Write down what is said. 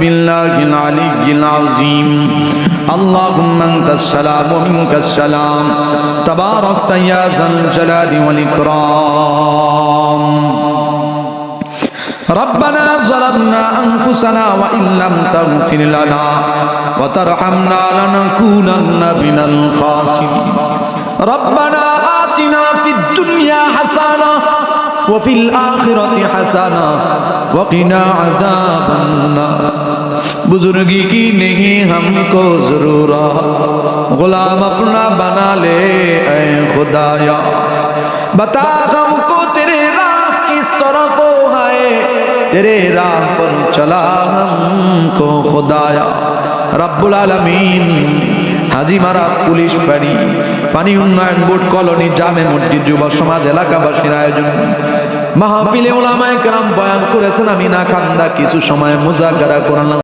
بالله العلي العظيم اللهم انت السلام ومنك السلام تباركت يا ذا الجلال والاكرام ربنا ظلمنا انفسنا وان لم تغفر لنا وترحمنا لنكونن من الخاسرين ربنا آتنا في الدنيا حسنه وفي الآخرة حسنة وقنا عذاب النار बुजुर्गी की नहीं हमको जरूरत गुलाम अपना बना ले ऐ खुदाया बता हमको तेरे राह किस तरफ है तेरे राह पर चला हमको खुदाया रब्बुल आलमीन হাজিমারা পুলিশ বাড়ি পানি উন্নয়ন বোর্ড কলোনি জামে মসজিদ যুব সমাজ এলাকাবাসীর আয়োজন মাহফিলে ওলামায় কেরাম বয়ান করেছেন আমি না কান্দা কিছু সময় মুজাকারা করলাম।